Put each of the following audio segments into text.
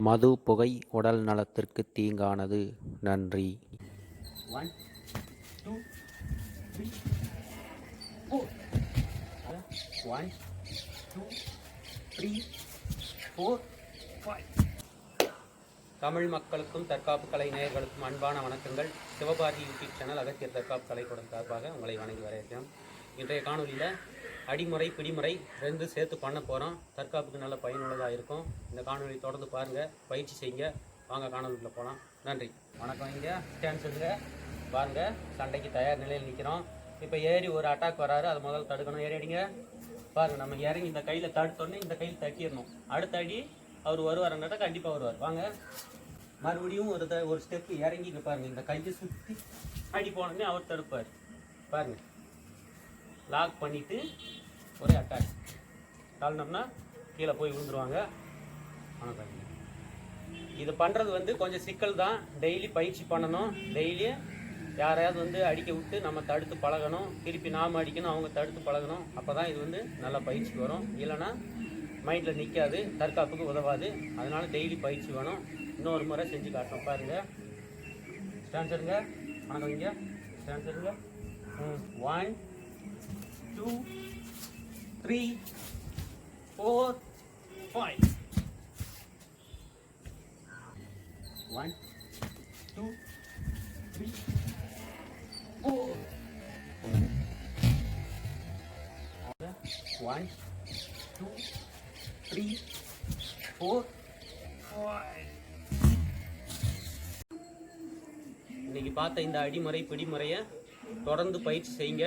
மது புகை உடல் நலத்திற்கு தீங்கானது. நன்றி. One two three four one two three four five Tamil மக்களுக்கும் தற்காப்பு கலை நேயர்களுக்கும் அன்பான வணக்கங்கள். சிவபாரதி யூடியூப் சேனல் அகத்தியர் தற்காப்பு கலைக்கூடம் சார்பாக உங்களை வணங்கி வரவேற்கிறோம். இன்றைய காணொலியில் அடிமுறை பிடிமுறை ரெண்டு சேர்த்து பண்ண போகிறோம் தற்காப்புக்கு நல்ல பயனுள்ளதாக இருக்கும். இந்த காணொலி தொடர்ந்து பாருங்கள் பயிற்சி செய்யுங்க. வாங்க காணொலிக்குள்ள போகலாம் நன்றி. வணக்கம் இங்கே ஸ்டான்ஸ் பாருங்கள் சண்டைக்கு தயார் நிலையில் நிற்கிறோம் இப்போ ஏறி ஒரு அட்டாக் வராரு. அதை முதல்ல தடுக்கணும். ஏறி அடிங்க. நம்ம இறங்கி இந்த கையில் தடுத்தோடனே இந்த கையில் தட்டிடணும். அடுத்த அடி அவர் வருவாருன்னாட்டா கண்டிப்பாக வருவார். வாங்க. மறுபடியும் ஒரு த- ஒரு ஸ்டெப்பு இறங்கி பாருங்கள் பாருங்க. இந்த கையை சுற்றி அடி போனோடனே அவர் தடுப்பார். பாருங்கள் லாக் பண்ணிவிட்டு ஒரே அட்டாக் தாழ்னோம்னா கீழே போய் விழுந்துருவாங்க. வணக்கம் இது பண்ணுறது வந்து கொஞ்சம் சிக்கல் தான். டெய்லி பயிற்சி பண்ணணும். டெய்லி யாரையாவது வந்து அடிக்க விட்டு நம்ம தடுத்து பழகணும். திருப்பி நாம் அடிக்கணும் அவங்க தடுத்து பழகணும். அப்போ தான் இது வந்து நல்ல பயிற்சி வரும். இல்லைன்னா மைண்டில் நிற்காது தற்காப்புக்கு உதவாது. அதனால் டெய்லி பயிற்சி வேணும். இன்னொரு முறை செஞ்சு காட்டணும் பாருங்கள் ஸ்டான்சருங்க வணக்கம் இங்க. ஸ்டான்சருங்க ம். One two three four five One, two, three, four. One, two, three, four, five. இன்னைக்கு பார்த்த இந்த அடிமுறை பிடிமுறையை தொடர்ந்து பயிற்சி செய்யுங்க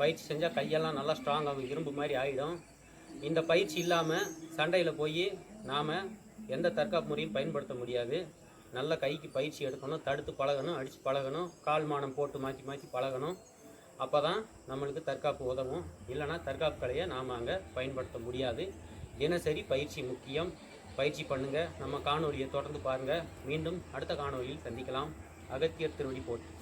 பயிற்சி செஞ்சால் கையெல்லாம் நல்லா ஸ்ட்ராங் ஆகும். இரும்பு மாதிரி ஆகிடும் இந்த பயிற்சி இல்லாமல் சண்டையில் போய் நாம் எந்த தற்காப்பு முறையும் பயன்படுத்த முடியாது. நல்ல கைக்கு பயிற்சி எடுக்கணும். தடுத்து பழகணும் அடித்து பழகணும். கால் மானம் போட்டு மாற்றி மாற்றி பழகணும். அப்போ தான் நம்மளுக்கு தற்காப்பு உதவும். இல்லைனா தற்காப்பு கலையை நாம் அங்கே பயன்படுத்த முடியாது. தினசரி பயிற்சி முக்கியம். பயிற்சி பண்ணுங்கள் நம்ம காணொலியை தொடர்ந்து பாருங்கள் மீண்டும் அடுத்த காணொலியில் சந்திக்கலாம். அகத்தியர் திருவடி போட்டு